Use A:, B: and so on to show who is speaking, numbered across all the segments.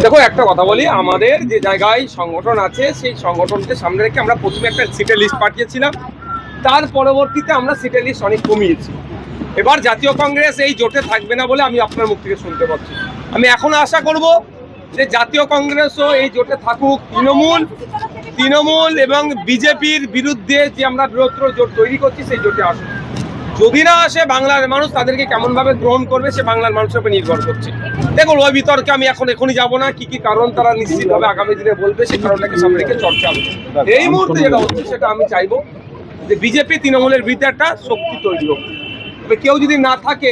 A: দেখো, একটা কথা বলি, আমাদের যে জায়গায় সংগঠন আছে, সেই সংগঠনকে সামনে রেখে আমরা প্রথমে একটা সিটের লিস্ট পাঠিয়েছিলাম। তার পরবর্তীতে আমরা সিটের লিস্ট অনেক কমিয়েছি। এবার জাতীয় কংগ্রেস এই জোটে থাকবে না বলে আমি আপনার মুখ থেকে শুনতে পাচ্ছি। আমি এখন আশা করব যে জাতীয় কংগ্রেসও এই জোটে থাকুক। তৃণমূল তৃণমূল এবং বিজেপির বিরুদ্ধে যে আমরা বৃহত্তর জোট তৈরি করছি, সেই জোটে আসুক। যদি না আসে, বাংলার মানুষ তাদেরকে কেমনভাবে গ্রহণ করবে, সে বাংলার মানুষের উপর নির্ভর করছে। দেখুন, ওই বিতর্কে আমি এখন এখনই যাব না, কি কি কারণ তারা নিশ্চিতভাবে আগামী দিনে বলবে সেই কারণটাকে সামনে রেখে চর্চা হবে। এই মুহূর্তে যেটা হচ্ছে, সেটা আমি চাইব যে বিজেপি তৃণমূলের বিরুদ্ধে একটা শক্তি তৈরি হোক। তবে কেউ যদি না থাকে,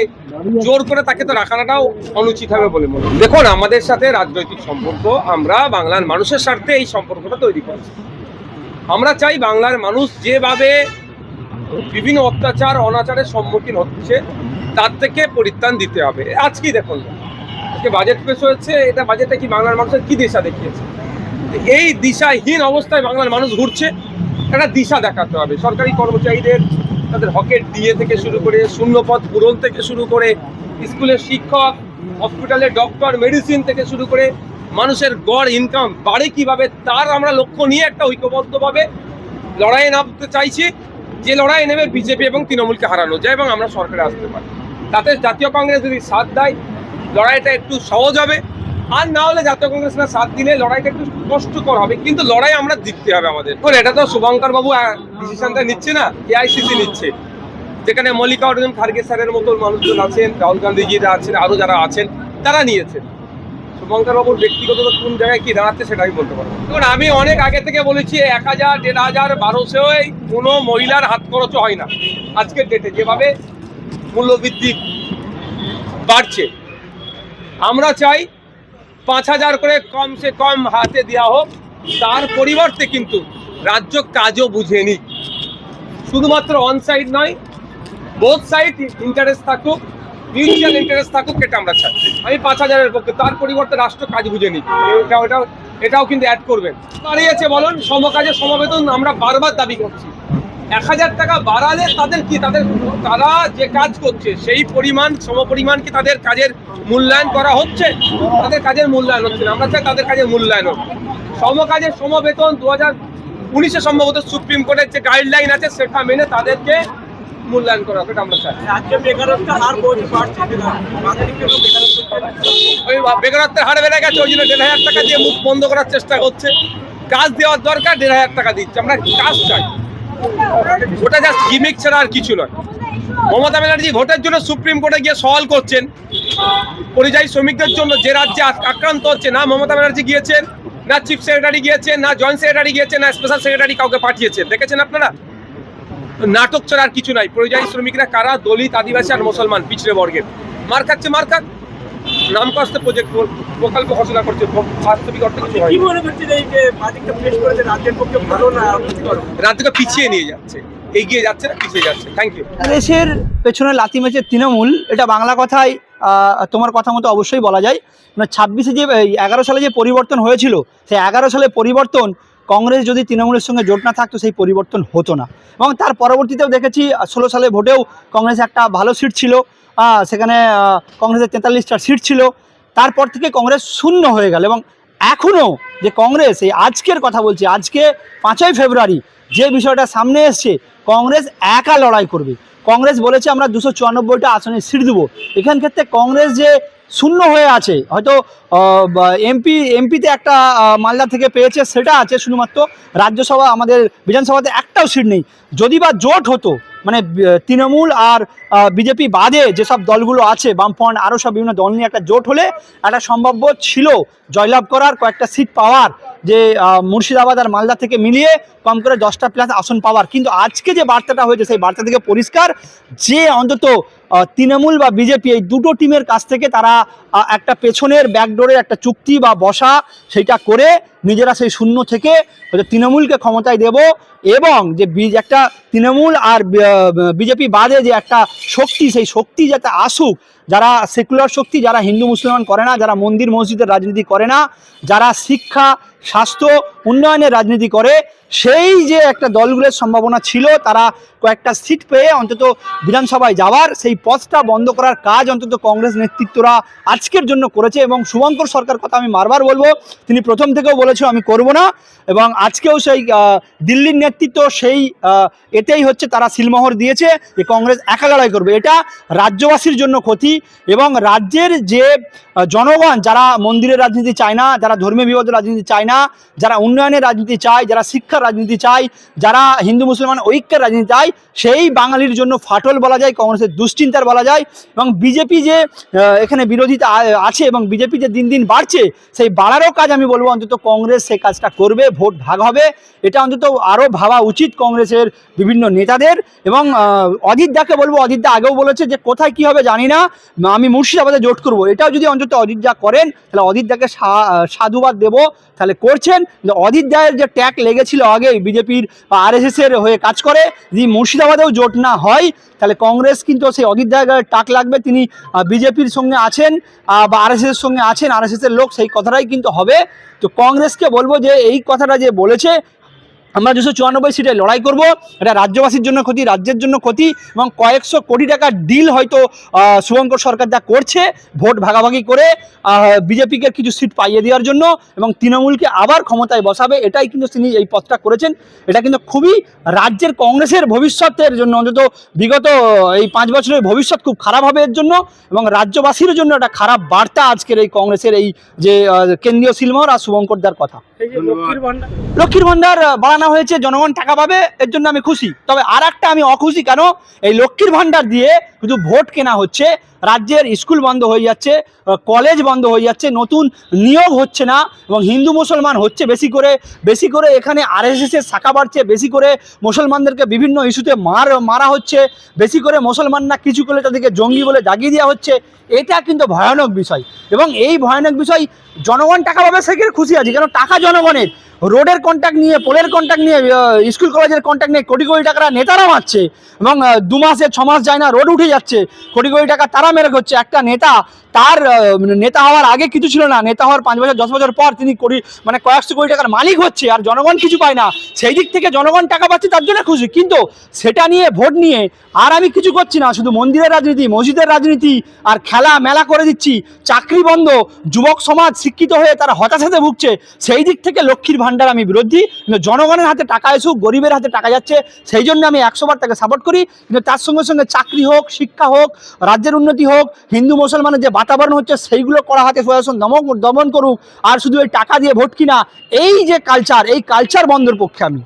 A: জোর করে তাকে তো রাখাটাও অনুচিত হবে বলে মনে দেখুন, আমাদের সাথে রাজনৈতিক সম্পর্ক, আমরা বাংলার মানুষের স্বার্থে এই সম্পর্কটা তৈরি করছি। আমরা চাই বাংলার মানুষ যেভাবে বিভিন্ন অত্যাচার, অনাচারের সম্মুখীন হচ্ছে, তার থেকে পরিত্রাণ দিতে হবে। আজকেই দেখুন, আজকে বাজেট পেশ হয়েছে, এটা বাজেটে কি বাংলার মানুষের কি দিশা দেখিয়েছে? এই দিশাহীন অবস্থায় বাংলার মানুষ ঘুরছে, একটা দিশা দেখাতে হবে। সরকারি কর্মচারীদের, তাদের হকের ডিএ থেকে শুরু করে, শূন্যপদ পূরণ থেকে শুরু করে, স্কুলের শিক্ষক, হসপিটালের ডক্টর মেডিসিন থেকে শুরু করে, মানুষের গড় ইনকাম বাড়ে কীভাবে, তার আমরা লক্ষ্য নিয়ে একটা ঐক্যবদ্ধভাবে লড়াইয়ে নামতে চাইছি। যে লড়াই নেবে বিজেপি এবং তৃণমূলকে হারানো। যায় এবং আমরা সরকারে আসতে পারি। তাতে জাতীয় কংগ্রেস যদি সাথ দেয়, লড়াইটা একটু সহজ হবে। আর না হলে জাতীয় কংগ্রেস না সাথ দিলে লড়াইটা একটু কষ্টকর হবে। কিন্তু লড়াই আমরা জিততে হবে আমাদের। এটা তো শুভঙ্কর বাবু ডিসিশনটা নিচ্ছে না? এআইসিসি নিচ্ছে। যেখানে মল্লিকার্জুন খার্গে স্যারের মতো মানুষজন আছেন, রাহুল গান্ধীজিরা আছেন আরও যারা আছেন, তারা নিয়েছেন। শুভঙ্কর বাবুর ব্যক্তিগত কোন জায়গায় কি দাঁড়াচ্ছে সেটা আমি বলতে পারব। দেখুন, আমি অনেক আগে থেকে বলেছি, এক হাজার, দেড় হাজার বারোশোয় কোনো মহিলার হাত খরচ হয় না। আজকের ডেটে যেভাবে মূল্যবৃদ্ধি বাড়ছে, আমরা চাই পাঁচ হাজার করে কমসে কম হাতে দেওয়া হোক, তার পরিবর্তে কিন্তু রাজ্য কাজও বুঝে নিক। শুধুমাত্র অন সাইড নয় বোথ সাইড ইন্টারেস্ট থাকুক মিউচুয়াল ইন্টারেস্ট থাকুক, এটা আমরা চাই। আমি পাঁচ হাজারের পক্ষে, তার পরিবর্তে রাষ্ট্র কাজ বুঝে নিক এটা ওটাও এটাও কিন্তু অ্যাড করবেন। বাড়িয়েছে বলুন সমকাজে সমবেতন আমরা বারবার দাবি করছি। এক হাজার টাকা বাড়ালে তাদের কি তাদের তারা যে কাজ করছে, সেই পরিমাণ, সমপরিমাণ কি তাদের কাজের মূল্যায়ন করা হচ্ছে? তাদের কাজের মূল্যায়ন হচ্ছে না। আমরা চাই তাদের কাজের মূল্যায়ন হোক। সমকাজের সমবেতন দু হাজার উনিশে সম্ভবত সুপ্রিম কোর্টের যে গাইডলাইন আছে, সেটা মেনে তাদেরকে মূল্যায়ন করা হোক এটা আমরা চাই।
B: রাজ্যে বেকারত্বের হার বাড়ছে
A: ওই বেকারত্বের হার বেড়ে গেছে ওই জন্য দেড় হাজার টাকা দিয়ে মুখ বন্ধ করার চেষ্টা করছে কাজ দেওয়ার দরকার দেড় হাজার টাকা দিচ্ছে। আমরা কাজ চাই। ওটা জাস্ট গিমিক ছাড়া আর কিছু নয়। মমতা ব্যানার্জি ভোটের জন্য সুপ্রিম কোর্টে গিয়ে সওয়াল করছেন। পরিযায়ী শ্রমিকদের জন্য যে রাজ্যে আক- আক্রান্ত হচ্ছে না মমতা ব্যানার্জি গিয়েছেন না চিফ সেক্রেটারি গিয়েছেন না জয়েন্ট সেক্রেটারি গিয়েছেন না স্পেশাল সেক্রেটারি কাউকে পাঠিয়েছেন। দেখেছেন আপনারা? নাটক ছাড়া আর কিছু নাই। পরিযায়ী শ্রমিকরা কারা? দলিত আদিবাসী আর মুসলমান পিছড়ে বর্গের। মার খাচ্ছে মার খাক। নাম কষ্টে প্রজেক্ট প্রকল্প ঘোষণা করছে। বাস্তবিক অর্থে কিছু হয়
B: মনে করছেন এই যে বাজেটটা পেশ করেছে রাজ্যের পক্ষে ভালো না ক্ষতিকর?
A: রাজ্যকে পিছিয়ে নিয়ে যাচ্ছে। এগিয়ে যাচ্ছে না পিছিয়ে যাচ্ছে। থ্যাংক ইউ
C: দেশের পেছনে লাথি মেচে তৃণমূল। এটা বাংলা কথায় আহ, তোমার কথা মতো অবশ্যই বলা যায়। মানে ছাব্বিশে যে এগারো সালে যে পরিবর্তন হয়েছিল সেই এগারো সালে পরিবর্তন কংগ্রেস যদি তৃণমূলের সঙ্গে জোট না থাকতো, সেই পরিবর্তন হতো না। এবং তার পরবর্তীতেও দেখেছি ষোলো সালে ভোটেও কংগ্রেস একটা ভালো সিট ছিল। সেখানে কংগ্রেসের তেতাল্লিশটা সিট ছিল। তারপর থেকে কংগ্রেস শূন্য হয়ে গেল এবং এখনও যে কংগ্রেস, এই আজকের কথা বলছি, আজকে পাঁচই ফেব্রুয়ারি যে বিষয়টা সামনে এসছে, কংগ্রেস একা লড়াই করবে। কংগ্রেস বলেছে আমরা দুশো চুরানব্বইটা আসনে সিট দেবো। এখান ক্ষেত্রে কংগ্রেস যে শূন্য হয়ে আছে, হয়তো এমপি, এমপিতে একটা মালদা থেকে পেয়েছে, সেটা আছে শুধুমাত্র রাজ্যসভা, আমাদের বিধানসভাতে একটাও সিট নেই। যদি বা জোট হতো মানে তৃণমূল আর বিজেপি বাদে যেসব দলগুলো আছে, বামফ্রন্ট আরও সব বিভিন্ন দল নিয়ে একটা জোট হলে একটা সম্ভাব্য ছিল জয়লাভ করার কয়েকটা সিট পাওয়ার যে মুর্শিদাবাদ আর মালদা থেকে মিলিয়ে কম করে দশটা প্লাস আসন পাওয়ার। কিন্তু আজকে যে বার্তাটা হয়েছে, সেই বার্তা থেকে পরিষ্কার যে অন্তত তৃণমূল বা বিজেপি এই দুটো টিমের কাছ থেকে তারা একটা পেছনের ব্যাকডোরে একটা চুক্তি বা বসা, সেইটা করে নিজেরা সেই শূন্য থেকে তৃণমূলকে ক্ষমতায় দেব এবং যে একটা তৃণমূল আর বিজেপি বাদে যে একটা শক্তি, সেই শক্তি যাতে আসুক, যারা সেকুলার শক্তি, যারা হিন্দু, মুসলমান করে না, যারা মন্দির, মসজিদের রাজনীতি করে না, যারা শিক্ষা, স্বাস্থ্য, উন্নয়নের রাজনীতি করে, সেই যে একটা দলগুলোর সম্ভাবনা ছিল, তারা কয়েকটা সিট পেয়ে অন্তত বিধানসভায় যাওয়ার, সেই পথটা বন্ধ করার কাজ অন্তত কংগ্রেস নেতৃত্বরা আজকের জন্য করেছে এবং শুভঙ্কর সরকার কথা আমি বারবার বলব, তিনি প্রথম থেকেও বলেছিল আমি করব না। এবং আজকেও সেই দিল্লির নেতৃত্ব সেই এতেই হচ্ছে তারা সিলমোহর দিয়েছে যে কংগ্রেস একা লড়াই করবে। এটা রাজ্যবাসীর জন্য ক্ষতি এবং রাজ্যের যে জনগণ, যারা মন্দিরের রাজনীতি চায় না, যারা ধর্মীয় বিবাদ রাজনীতি চায় না, যারা উন্নয়নের রাজনীতি চায়, যারা শিক্ষার রাজনীতি চায়, যারা হিন্দু, মুসলমান ঐক্যের রাজনীতি চায়, সেই বাঙালির জন্য ফাটল বলা যায়, কংগ্রেসের দুশ্চিন্তার বলা যায় এবং বিজেপি যে এখানে বিরোধিতা আছে এবং বিজেপি যে দিন দিন বাড়ছে, সেই বাড়ারও কাজ আমি বলব অন্তত কংগ্রেস সেই কাজটা করবে ভোট ভাগ হবে। এটা অন্তত আরও ভাবা উচিত কংগ্রেসের বিভিন্ন নেতাদের। এবং আহ, অজিত দাকে বলব অজিত দা আগেও বলেছে যে কোথায় কি হবে জানি না। আমি মুর্শিদাবাদে জোট করব। এটাও যদি অন্তত অজিত দা করেন তাহলে অজিত দাকে সা- সাধুবাদ দেবো। তাহলে করছেন। যে অজিত দায়ের যে ট্যাগ লেগেছিল আগে বিজেপির আর এস হয়ে কাজ করে যদি মুর্শিদাবাদেও জোট না হয় তাহলে কংগ্রেস কিন্তু সেই দায়ের টাক লাগবে। তিনি বিজেপির সঙ্গে আছেন বা আর সঙ্গে আছেন আর লোক সেই কথাটাই কিন্তু হবে। তো কংগ্রেসকে বলব যে এই কথাটা যে বলেছে আমরা দুশো চুরানব্বই সিটে লড়াই করব। এটা রাজ্যবাসীর জন্য ক্ষতি রাজ্যের জন্য ক্ষতি এবং কয়েকশো কোটি টাকার ডিল হয়তো শুভঙ্কর সরকার যা করছে ভোট ভাগাভাগি করে বিজেপিকে কিছু সিট পাইয়ে দেওয়ার জন্য এবং তৃণমূলকে আবার ক্ষমতায় বসাবে এটাই কিন্তু তিনি এই পথটা করেছেন। এটা কিন্তু খুবই রাজ্যের কংগ্রেসের ভবিষ্যতের জন্য অন্তত বিগত এই পাঁচ বছরের ভবিষ্যৎ খুব খারাপ হবে এর জন্য এবং রাজ্যবাসীর জন্য একটা খারাপ বার্তা আজকের এই কংগ্রেসের এই যে কেন্দ্রীয় সিলমোহর আর শুভঙ্করদার কথা।
B: এই যে লক্ষ্মীর ভান্ডার
C: লক্ষ্মীর বাড়ানো হয়েছে, জনগণ টাকা পাবে, এর জন্য আমি খুশি। তবে আর আমি অখুশি, কেন? এই লক্ষ্মীর ভান্ডার দিয়ে শুধু ভোট কেনা হচ্ছে রাজ্যের স্কুল বন্ধ হয়ে যাচ্ছে কলেজ বন্ধ হয়ে যাচ্ছে, নতুন নিয়োগ হচ্ছে না এবং হিন্দু মুসলমান হচ্ছে বেশি করে বেশি করে এখানে আরএসএস এর শাখা বাড়ছে, বেশি করে মুসলমানদেরকে বিভিন্ন ইস্যুতে মার, মারা হচ্ছে, বেশি করে মুসলমানরা কিছু করলে তাদেরকে জঙ্গি বলে দাগিয়ে দেওয়া হচ্ছে, এটা কিন্তু ভয়ানক বিষয় এবং এই ভয়ানক বিষয় জনগণ টাকা পাবে সেখানে খুশি আছি কারণ টাকা জনগণের, রোডের কন্ট্যাক্ট নিয়ে, পোলের কন্ট্যাক্ট নিয়ে স্কুল কলেজের কন্ট্যাক্ট নিয়ে কোটি কোটি টাকারা নেতারা মারছে এবং দু মাসে, ছ মাস যায় না, রোড উঠে যাচ্ছে, কোটি কোটি টাকা তারা মেরে হচ্ছে একটা নেতা তার নেতা হওয়ার আগে কিছু ছিল না। নেতা হওয়ার পাঁচ বছর, দশ বছর পর তিনি কোটি মানে কয়েকশো কোটি টাকার মালিক হচ্ছে আর জনগণ কিছু পায় না। সেই দিক থেকে জনগণ টাকা পাচ্ছে, তার জন্য খুশি। কিন্তু সেটা নিয়ে, ভোট নিয়ে আর আমি কিছু করছি না। শুধু মন্দিরের রাজনীতি, মসজিদের রাজনীতি আর খেলা মেলা করে দিচ্ছি। চাকরি বন্ধ, যুবক সমাজ শিক্ষিত হয়ে তারা হতাশাতে ভুগছে। সেই দিক থেকে লক্ষ্মীর ভাণ্ডার আমি বিরোধী। কিন্তু জনগণের হাতে টাকা এসুক, গরিবের হাতে টাকা যাচ্ছে, সেই জন্য আমি একশো বার তাকে সাপোর্ট করি। কিন্তু তার সঙ্গে সঙ্গে চাকরি হোক, শিক্ষা হোক, রাজ্যের উন্নতি হোক, হিন্দু, মুসলমানের যে বাতাবরণ হচ্ছে, সেইগুলো করা হাতে প্রশাসন দমন দমন করুক। আর শুধু এই টাকা দিয়ে ভোট কিনা, এই যে কালচার এই কালচার বন্ধের পক্ষে আমি।